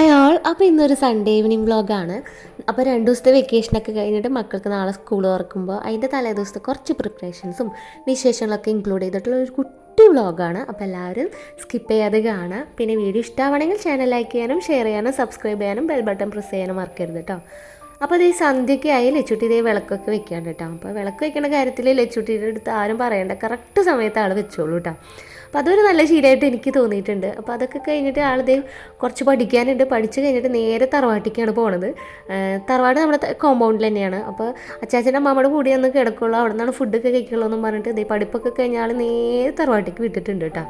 Hi all അപ്പോൾ ഇന്നൊരു Sunday evening വ്ളോഗാണ് അപ്പോൾ രണ്ട് ദിവസത്തെ വെക്കേഷനൊക്കെ കഴിഞ്ഞിട്ട് മക്കൾക്ക് നാളെ സ്കൂൾ തുറക്കുമ്പോൾ അതിന്റെ തലേ ദിവസത്തെ കുറച്ച് പ്രിപ്പറേഷൻസും വിശേഷങ്ങളൊക്കെ ഇൻക്ലൂഡ് ചെയ്തിട്ടുള്ള ഒരു കുട്ടി വ്ളോഗാണ് അപ്പോൾ എല്ലാവരും സ്കിപ്പ് ചെയ്യാതെ കാണുക. പിന്നെ വീഡിയോ ഇഷ്ടമാണെങ്കിൽ ചാനൽ ലൈക്ക് ചെയ്യാനും ഷെയർ ചെയ്യാനും സബ്സ്ക്രൈബ് ചെയ്യാനും ബെൽ ബട്ടൺ പ്രസ് ചെയ്യാനും മറക്കരുത് കേട്ടോ അപ്പോൾ അത് ഈ സന്ധ്യയ്ക്ക് ആയി ലച്ചുട്ടി ഇതേ വിളക്കൊക്കെ വെക്കാൻ കേട്ടോ അപ്പോൾ വിളക്ക് വെക്കുന്ന കാര്യത്തിൽ ലച്ചുട്ടിയുടെ അടുത്ത് ആരും പറയണ്ട കറക്റ്റ് സമയത്ത് ആൾ വെച്ചോളൂ കേട്ടോ അപ്പോൾ അതൊരു നല്ല ശീലമായിട്ട് എനിക്ക് തോന്നിയിട്ടുണ്ട്. അപ്പോൾ അതൊക്കെ കഴിഞ്ഞിട്ട് ആളിതേ കുറച്ച് പഠിക്കാനുണ്ട്. പഠിച്ച് കഴിഞ്ഞിട്ട് നേരെ തറവാട്ടിക്കാണ് പോണത്. തറവാട് നമ്മുടെ കോമ്പൗണ്ടിൽ തന്നെയാണ്. അപ്പോൾ അച്ചാച്ചന്റെ അമ്മമ്മയുടെ കൂടി ഒന്ന് കിടക്കുള്ളൂ. അവിടെ നിന്നാണ് ഫുഡൊക്കെ കഴിക്കുള്ളൂ എന്നും പറഞ്ഞിട്ട് ഇതേ പഠിപ്പൊക്കെ കഴിഞ്ഞാൽ നേരെ തറവാട്ടിക്ക് വിട്ടിട്ടുണ്ട് കേട്ടോ.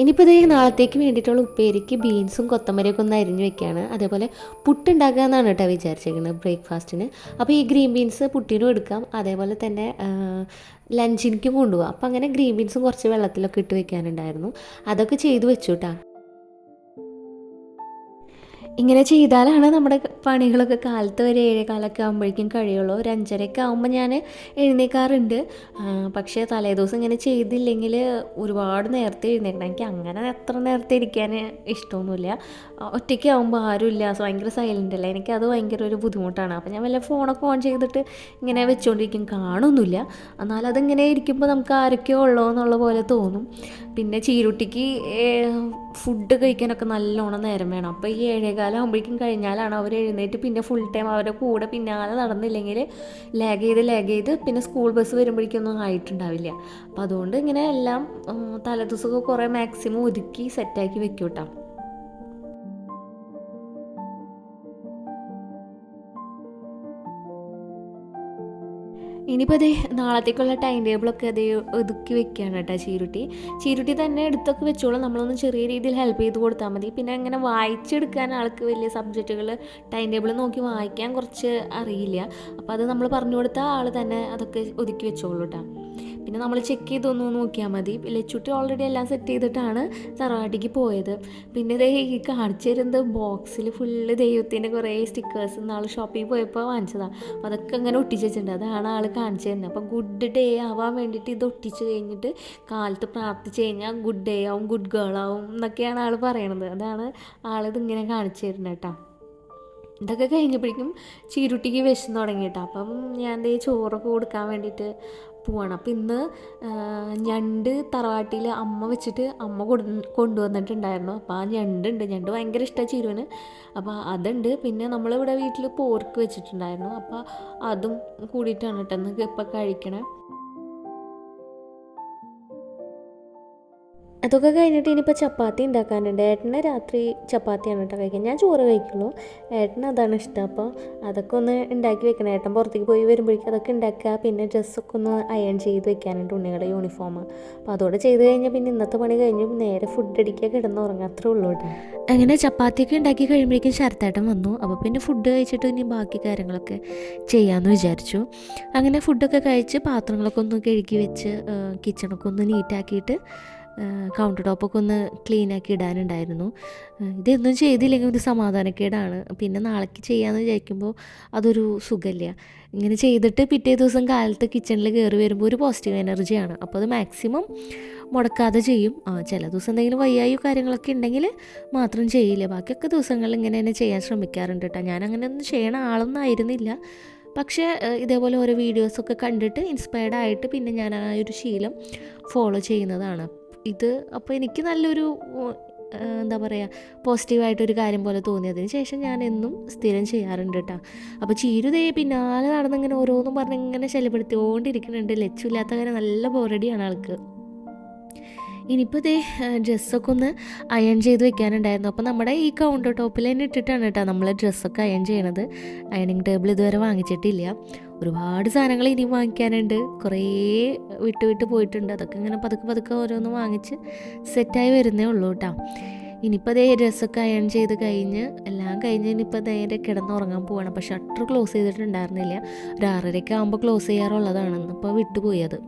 ഇനിയിപ്പോൾ ഇതേ നാളത്തേക്ക് വേണ്ടിയിട്ടുള്ള ഉപ്പേരിക്ക് ബീൻസും കൊത്തമരയൊക്കെ ഒന്ന് അരിഞ്ഞു വെക്കുകയാണ് അതേപോലെ പുട്ടുണ്ടാക്കുക എന്നാണ് കേട്ടോ വിചാരിച്ചേക്കുന്നത് ബ്രേക്ക്ഫാസ്റ്റിന്. അപ്പോൾ ഈ ഗ്രീൻ ബീൻസ് പുട്ടിനും എടുക്കാം. അതേപോലെ തന്നെ ലഞ്ചിനിക്കും കൊണ്ടുപോകാം അപ്പോൾ അങ്ങനെ ഗ്രീൻ ബീൻസും കുറച്ച് വെള്ളത്തിലൊക്കെ ഇട്ട് വെക്കാനുണ്ടായിരുന്നു. അതൊക്കെ ചെയ്തു വെച്ചു കേട്ടോ ഇങ്ങനെ ചെയ്താലാണ് നമ്മുടെ പണികളൊക്കെ കാലത്ത് ഒരു ഏഴേകാലൊക്കെ ആകുമ്പോഴേക്കും കഴിയുള്ളൂ. ഒരു അഞ്ചരയൊക്കെ ആകുമ്പോൾ ഞാൻ എഴുന്നേക്കാറുണ്ട്. പക്ഷേ തലേദിവസം ഇങ്ങനെ ചെയ്തില്ലെങ്കിൽ ഒരുപാട് നേരത്തെ എഴുന്നേക്കണം. എനിക്ക് അങ്ങനെ എത്ര നേരത്തെ ഇരിക്കാൻ ഇഷ്ടമൊന്നുമില്ല. ഒറ്റയ്ക്ക് ആകുമ്പോൾ ആരുമില്ല. ഭയങ്കര സൈലന്റ് അല്ലേ? അത് ഭയങ്കര ഒരു ബുദ്ധിമുട്ടാണ്. അപ്പോൾ ഞാൻ വല്ല ഫോണൊക്കെ ഓൺ ചെയ്തിട്ട് ഇങ്ങനെ വെച്ചുകൊണ്ടിരിക്കും കാണുന്നില്ല എന്നാലതിങ്ങനെ ഇരിക്കുമ്പോൾ നമുക്ക് ആരൊക്കെയോ ഉള്ളോ എന്നുള്ള പോലെ തോന്നും. പിന്നെ ചീരുട്ടിക്ക് ഫുഡ് കഴിക്കാനൊക്കെ നല്ലോണം നേരം വേണം. അപ്പോൾ ഈ ഏഴേകാലം ആകുമ്പോഴേക്കും കഴിഞ്ഞാലാണ് അവർ എഴുന്നേറ്റ് പിന്നെ ഫുൾ ടൈം അവരുടെ കൂടെ പിന്നാലെ നടന്നില്ലെങ്കിൽ ലാഗ് ചെയ്ത് ലാഗ് ചെയ്ത് പിന്നെ സ്കൂൾ ബസ് വരുമ്പോഴേക്കൊന്നും ആയിട്ടുണ്ടാവില്ല. അപ്പോൾ അതുകൊണ്ട് ഇങ്ങനെ എല്ലാം തലേദിവസമൊക്കെ കുറേ മാക്സിമം ഒതുക്കി സെറ്റാക്കി വെക്കും ഇനിയിപ്പോൾ അതേ നാളത്തേക്കുള്ള ടൈം ടേബിളൊക്കെ അതേ ഒതുക്കി വെക്കുകയാണ് കേട്ടോ ചീരുട്ടി. ചീരുട്ടി തന്നെ എടുത്തൊക്കെ വെച്ചോളൂ. നമ്മളൊന്ന് ചെറിയ രീതിയിൽ ഹെൽപ്പ് ചെയ്ത് കൊടുത്താൽ മതി. പിന്നെ അങ്ങനെ വായിച്ചെടുക്കാൻ ആൾക്ക് വലിയ സബ്ജക്റ്റുകൾ ടൈം ടേബിൾ നോക്കി വായിക്കാൻ കുറച്ച് അറിയില്ല. അപ്പോൾ അത് നമ്മൾ പറഞ്ഞു കൊടുത്താൽ ആൾ തന്നെ അതൊക്കെ ഒതുക്കി വെച്ചോളൂ കേട്ടോ. പിന്നെ നമ്മൾ ചെക്ക് ചെയ്തൊന്ന് നോക്കിയാൽ മതി. ലച്ചുട്ടി ഓൾറെഡി എല്ലാം സെറ്റ് ചെയ്തിട്ടാണ് തറവാട്ടിക്ക് പോയത്. പിന്നെ ദേ ഈ കാണിച്ചു തരുന്നത് ബോക്സിൽ ഫുള്ള് ദൈവത്തിന്റെ കുറേ സ്റ്റിക്കേഴ്സ് നാൾ ഷോപ്പിൽ പോയപ്പോൾ വാങ്ങിച്ചതാണ് അപ്പോൾ അതൊക്കെ അങ്ങനെ ഒട്ടിച്ച് വെച്ചിട്ടുണ്ട്. അതാണ് ആൾ കാണിച്ചു തരുന്നത്. അപ്പോൾ ഗുഡ് ഡേ ആവാൻ വേണ്ടിയിട്ട് ഇത് ഒട്ടിച്ച് കഴിഞ്ഞിട്ട് കാലത്ത് പ്രാർത്ഥിച്ച് കഴിഞ്ഞാൽ ഗുഡ് ഡേ ആവും ഗുഡ് ഗേൾ ആവും എന്നൊക്കെയാണ് ആൾ പറയണത്. അതാണ് ആളിതിങ്ങനെ കാണിച്ചു തരുന്നത് കേട്ടോ. ഇതൊക്കെ കഴിഞ്ഞപ്പോഴേക്കും ചീരുട്ടിക്ക് വിശന്ന് തുടങ്ങിയിട്ട്. അപ്പം ഞാൻ ദേ ചോറൊക്കെ കൊടുക്കാൻ വേണ്ടിയിട്ട് പോവാണ്. അപ്പം ഇന്ന് ഞണ്ട് തറവാട്ടിൽ അമ്മ വെച്ചിട്ട് അമ്മ കൊണ്ടുവന്നിട്ടുണ്ടായിരുന്നു. അപ്പോൾ ആ ഞണ്ടുണ്ട്. ഞണ്ട് ഭയങ്കര ഇഷ്ടമാണ് ചിരുവിന്. അപ്പോൾ അതുണ്ട്. പിന്നെ നമ്മളിവിടെ വീട്ടിൽ പോർക്ക് വെച്ചിട്ടുണ്ടായിരുന്നു. അപ്പോൾ അതും കൂടിയിട്ടാണ് കേട്ടോ ഇന്ന് ഇപ്പം കഴിക്കണേ. അതൊക്കെ കഴിഞ്ഞിട്ട് ഇനിയിപ്പോൾ ചപ്പാത്തി ഉണ്ടാക്കാനുണ്ട്. ഏട്ടനെ രാത്രി ചപ്പാത്തിയാണ് കേട്ടോ കഴിക്കുക ഞാൻ ചോറ് കഴിക്കുള്ളൂ. ഏട്ടന് അതാണ് ഇഷ്ടം. അപ്പോൾ അതൊക്കെ ഒന്ന് ഉണ്ടാക്കി വെക്കണം. ഏട്ടൻ പുറത്തേക്ക് പോയി വരുമ്പോഴേക്കും അതൊക്കെ ഉണ്ടാക്കുക. പിന്നെ ഡ്രസ്സൊക്കെ ഒന്ന് അയൺ ചെയ്ത് വെക്കാനുണ്ട് ഉണ്ണികളുടെ യൂണിഫോം അപ്പോൾ അതോടെ ചെയ്ത് കഴിഞ്ഞാൽ പിന്നെ ഇന്നത്തെ പണി കഴിഞ്ഞ് നേരെ ഫുഡ് അടിക്കുക കിടന്ന് ഉറങ്ങാം. അത്രേ ഉള്ളൂ കേട്ടോ. അങ്ങനെ ചപ്പാത്തിയൊക്കെ ഉണ്ടാക്കി കഴിയുമ്പോഴേക്കും ശരത്തേട്ടൻ വന്നു. അപ്പോൾ പിന്നെ ഫുഡ് കഴിച്ചിട്ട് ഇനി ബാക്കി കാര്യങ്ങളൊക്കെ ചെയ്യാമെന്ന് വിചാരിച്ചു. അങ്ങനെ ഫുഡൊക്കെ കഴിച്ച് പാത്രങ്ങളൊക്കെ ഒന്ന് കഴുകി വെച്ച് കിച്ചണൊക്കെ ഒന്ന് നീറ്റാക്കിയിട്ട് കൗണ്ടർ ടോപ്പൊക്കെ ഒന്ന് ക്ലീൻ ആക്കി ഇടാനുണ്ടായിരുന്നു. ഇതൊന്നും ചെയ്തില്ലെങ്കിൽ ഒരു സമാധാനക്കേടാണ്. പിന്നെ നാളേക്ക് ചെയ്യാമെന്ന് വിചാരിക്കുമ്പോൾ അതൊരു സുഖമില്ല ഇങ്ങനെ ചെയ്തിട്ട് പിറ്റേ ദിവസം കാലത്ത് കിച്ചണിൽ കയറി വരുമ്പോൾ ഒരു പോസിറ്റീവ് എനർജിയാണ് അപ്പോൾ അത് മാക്സിമം മുടക്കാതെ ചെയ്യും. ചില ദിവസം എന്തെങ്കിലും വയ്യായോ കാര്യങ്ങളൊക്കെ ഉണ്ടെങ്കിൽ മാത്രം ചെയ്യില്ല. ബാക്കിയൊക്കെ ദിവസങ്ങളിൽ ഇങ്ങനെ തന്നെ ചെയ്യാൻ ശ്രമിക്കാറുണ്ട് കേട്ടോ ഞാൻ അങ്ങനെ ഒന്നും ചെയ്യണ ആളൊന്നും ആയിരുന്നില്ല. പക്ഷേ ഇതേപോലെ ഓരോ വീഡിയോസൊക്കെ കണ്ടിട്ട് ഇൻസ്പയർഡ് ആയിട്ട് പിന്നെ ഞാൻ ആ ഒരു ശീലം ഫോളോ ചെയ്യുന്നതാണ്. ഇത് അപ്പോൾ എനിക്ക് നല്ലൊരു എന്താ പറയുക പോസിറ്റീവായിട്ടൊരു കാര്യം പോലെ തോന്നിയതിന് ശേഷം ഞാൻ എന്നും സ്ഥിരം ചെയ്യാറുണ്ട് കേട്ടോ അപ്പോൾ ചീരുതേ പിന്നാലെ നടന്നിങ്ങനെ ഓരോന്നും പറഞ്ഞ് ഇങ്ങനെ ശല്യപ്പെടുത്തിക്കൊണ്ടിരിക്കുന്നുണ്ട് ലച്ചുമില്ലാത്ത കാര്യം നല്ല ബോറടിയാണ് ആൾക്ക്. ഇനിയിപ്പോൾ ഇതേ ഡ്രസ്സൊക്കെ ഒന്ന് അയൺ ചെയ്ത് വെക്കാനുണ്ടായിരുന്നു. അപ്പോൾ നമ്മുടെ ഈ കൗണ്ടർ ടോപ്പിൽ തന്നെ ഇട്ടിട്ടാണ് കേട്ടോ നമ്മൾ ഡ്രസ്സൊക്കെ അയൺ ചെയ്യണത്. അയണിങ് ടേബിൾ ഇതുവരെ വാങ്ങിച്ചിട്ടില്ല. ഒരുപാട് സാധനങ്ങൾ ഇനി വാങ്ങിക്കാനുണ്ട്. കുറേ വിട്ട് വിട്ട് പോയിട്ടുണ്ട്. അതൊക്കെ ഇങ്ങനെ പതുക്കെ പതുക്കെ ഓരോന്ന് വാങ്ങിച്ച് സെറ്റായി വരുന്നേ ഉള്ളൂ കേട്ടോ. ഇനിയിപ്പോൾ അതേ ഡ്രസ്സൊക്കെ അയൺ ചെയ്ത് കഴിഞ്ഞ് എല്ലാം കഴിഞ്ഞ് ഇനിയിപ്പോൾ നേരെ കിടന്നുറങ്ങാൻ പോവാണ്. അപ്പോൾ ഷട്ടർ ക്ലോസ് ചെയ്തിട്ടുണ്ടായിരുന്നില്ല. ഒരു ആറരയ്ക്ക് ആകുമ്പോൾ ക്ലോസ് ചെയ്യാറുള്ളതാണ്. ഇപ്പോൾ വിട്ടുപോയി അത്.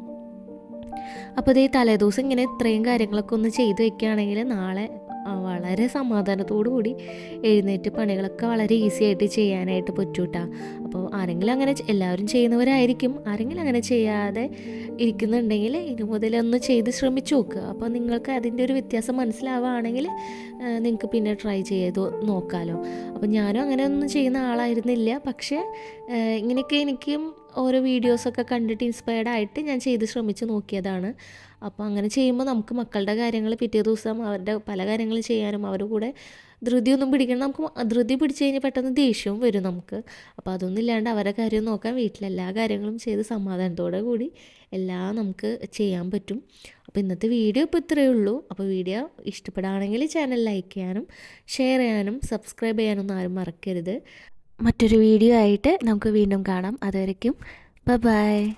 അപ്പോൾ ഇതേ തലേദിവസം ഇങ്ങനെ ഇത്രയും കാര്യങ്ങളൊക്കെ ഒന്ന് ചെയ്ത് വെക്കുകയാണെങ്കിൽ നാളെ വളരെ സമാധാനത്തോടു കൂടി എഴുന്നേറ്റ് പണികളൊക്കെ വളരെ ഈസി ആയിട്ട് ചെയ്യാനായിട്ട് പറ്റൂട്ടാ അപ്പോൾ ആരെങ്കിലും അങ്ങനെ എല്ലാവരും ചെയ്യുന്നവരായിരിക്കും. ആരെങ്കിലും അങ്ങനെ ചെയ്യാതെ ഇരിക്കുന്നുണ്ടെങ്കിൽ ഇനി മുതലൊന്ന് ചെയ്ത് ശ്രമിച്ചു നോക്കുക. അപ്പോൾ നിങ്ങൾക്ക് അതിന്റെ ഒരു വ്യത്യാസം മനസ്സിലാവുകയാണെങ്കിൽ നിങ്ങൾക്ക് പിന്നെ ട്രൈ ചെയ്ത് നോക്കാമല്ലോ അപ്പോൾ ഞാനും അങ്ങനെ ഒന്നും ചെയ്യുന്ന ആളായിരുന്നില്ല. പക്ഷേ ഇങ്ങനെയൊക്കെ എനിക്കും ഓരോ വീഡിയോസൊക്കെ കണ്ടിട്ട് ഇൻസ്പയർഡ് ആയിട്ട് ഞാൻ ചെയ്ത് ശ്രമിച്ച് നോക്കിയതാണ്. അപ്പോൾ അങ്ങനെ ചെയ്യുമ്പോൾ നമുക്ക് മക്കളുടെ കാര്യങ്ങൾ പിറ്റേ ദിവസം അവരുടെ പല കാര്യങ്ങൾ ചെയ്യാനും അവരുടെ കൂടെ ധൃതിയൊന്നും പിടിക്കണം. നമുക്ക് ധൃതി പിടിച്ചു കഴിഞ്ഞാൽ പെട്ടെന്ന് ദേഷ്യവും വരും നമുക്ക്. അപ്പോൾ അതൊന്നും ഇല്ലാണ്ട് അവരുടെ കാര്യം നോക്കാൻ വീട്ടിലെല്ലാ കാര്യങ്ങളും ചെയ്ത് സമാധാനത്തോടെ കൂടി എല്ലാം നമുക്ക് ചെയ്യാൻ പറ്റും. അപ്പോൾ ഇന്നത്തെ വീഡിയോ ഇപ്പോൾ ഇത്രയേ ഉള്ളൂ. അപ്പോൾ വീഡിയോ ഇഷ്ടപ്പെടുകയാണെങ്കിൽ ചാനൽ ലൈക്ക് ചെയ്യാനും ഷെയർ ചെയ്യാനും സബ്സ്ക്രൈബ് ചെയ്യാനൊന്നും ആരും മറക്കരുത്. മറ്റൊരു വീഡിയോ ആയിട്ട് നമുക്ക് വീണ്ടും കാണാം. അതുവരയ്ക്കും ബൈ